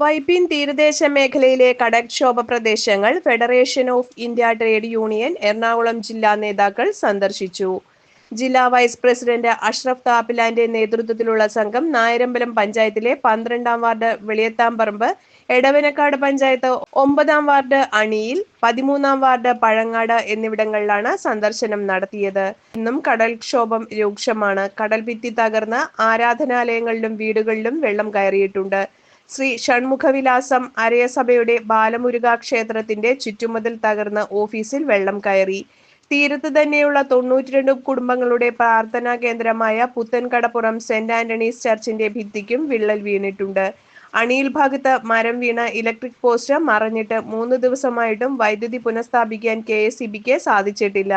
വൈപ്പിൻ തീരദേശ മേഖലയിലെ കടക്ഷോഭ പ്രദേശങ്ങൾ federation of India trade union Ernakulam ജില്ലാ നേതാക്കൾ സന്ദർശിച്ചു. ജില്ലാ വൈസ് പ്രസിഡന്റ് അഷ്റഫ് താപ്പിലാന്റെ നേതൃത്വത്തിലുള്ള സംഘം നായരമ്പലം പഞ്ചായത്തിലെ പന്ത്രണ്ടാം വാർഡ് വെളിയത്താംപറമ്പ് എടവനക്കാട് പഞ്ചായത്ത് ഒമ്പതാം വാർഡ് അണിയിൽ പതിമൂന്നാം വാർഡ് പഴങ്ങാട് എന്നിവിടങ്ങളിലാണ് സന്ദർശനം നടത്തിയത്. ഇന്നും കടൽക്ഷോഭം രൂക്ഷമാണ്. കടൽഭിത്തി തകർന്ന് ആരാധനാലയങ്ങളിലും വീടുകളിലും വെള്ളം കയറിയിട്ടുണ്ട്. ശ്രീ ഷൺമുഖവിലാസം അരയസഭയുടെ ബാലമുരുകാ ക്ഷേത്രത്തിന്റെ ചുറ്റുമതിൽ തകർന്ന് ഓഫീസിൽ വെള്ളം കയറി. തീരത്ത് തന്നെയുള്ള തൊണ്ണൂറ്റിരണ്ട് കുടുംബങ്ങളുടെ പ്രാർത്ഥനാ കേന്ദ്രമായ പുത്തൻകടപ്പുറം സെന്റ് ആന്റണീസ് ചർച്ചിന്റെ ഭിത്തിക്കും വിള്ളൽ വീണിട്ടുണ്ട്. അണിയിൽ ഭാഗത്ത് മരം വീണ ഇലക്ട്രിക് പോസ്റ്റ് മറഞ്ഞിട്ട് മൂന്ന് ദിവസമായിട്ടും വൈദ്യുതി പുനഃസ്ഥാപിക്കാൻ കെ എസ് സാധിച്ചിട്ടില്ല.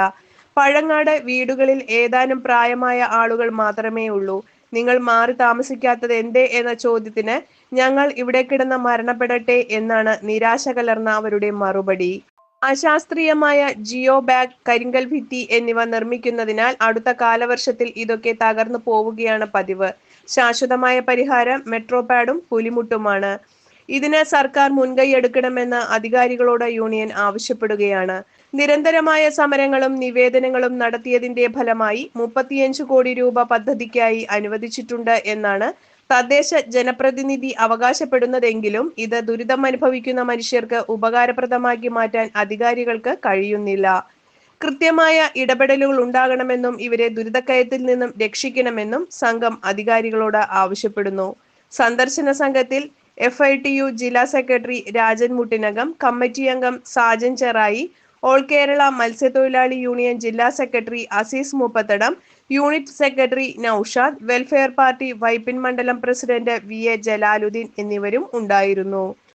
പഴങ്ങാട് വീടുകളിൽ ഏതാനും പ്രായമായ ആളുകൾ മാത്രമേ ഉള്ളൂ നിങ്ങൾ മാറി താമസിക്കാത്തത് എന്തേ എന്ന ചോദ്യത്തിന് ഞങ്ങൾ ഇവിടെ കിടന്ന് മരണപ്പെടട്ടെ എന്നാണ് നിരാശ കലർന്ന അവരുടെ മറുപടി. അശാസ്ത്രീയമായ ജിയോ ബാഗ് കരിങ്കൽ ഭിത്തി എന്നിവ നിർമ്മിക്കുന്നതിനാൽ അടുത്ത കാലവർഷത്തിൽ ഇതൊക്കെ തകർന്നു പോവുകയാണ് പതിവ്. ശാശ്വതമായ പരിഹാരം മെട്രോ പാഡും പുലിമുട്ടുമാണ്. ഇതിന് സർക്കാർ മുൻകൈ എടുക്കണമെന്ന് അധികാരികളോട് യൂണിയൻ ആവശ്യപ്പെടുകയാണ്. നിരന്തരമായ സമരങ്ങളും നിവേദനങ്ങളും നടത്തിയതിന്റെ ഫലമായി മുപ്പത്തിയഞ്ച് കോടി രൂപ പദ്ധതിക്കായി അനുവദിച്ചിട്ടുണ്ട് എന്നാണ് തദ്ദേശ ജനപ്രതിനിധി അവകാശപ്പെടുന്നതെങ്കിലും ഇത് ദുരിതം അനുഭവിക്കുന്ന മനുഷ്യർക്ക് ഉപകാരപ്രദമാക്കി മാറ്റാൻ അധികാരികൾക്ക് കഴിയുന്നില്ല. കൃത്യമായ ഇടപെടലുകൾ ഉണ്ടാകണമെന്നും ഇവരെ ദുരിതക്കയത്തിൽ നിന്നും രക്ഷിക്കണമെന്നും സംഘം അധികാരികളോട് ആവശ്യപ്പെടുന്നു. സന്ദർശന സംഘത്തിൽ എഫ് ഐ ടി യു ജില്ലാ സെക്രട്ടറി രാജൻ മുട്ടിനകം കമ്മിറ്റി അംഗം സാജൻ ചെറായി ഓൾ കേരള മത്സ്യത്തൊഴിലാളി യൂണിയൻ ജില്ലാ secretary Azeez Muppathadam unit secretary Noushad welfare party Vypin മണ്ഡലം പ്രസിഡന്റ് വി എ ജലാലുദ്ദീൻ എന്നിവരും ഉണ്ടായിരുന്നു.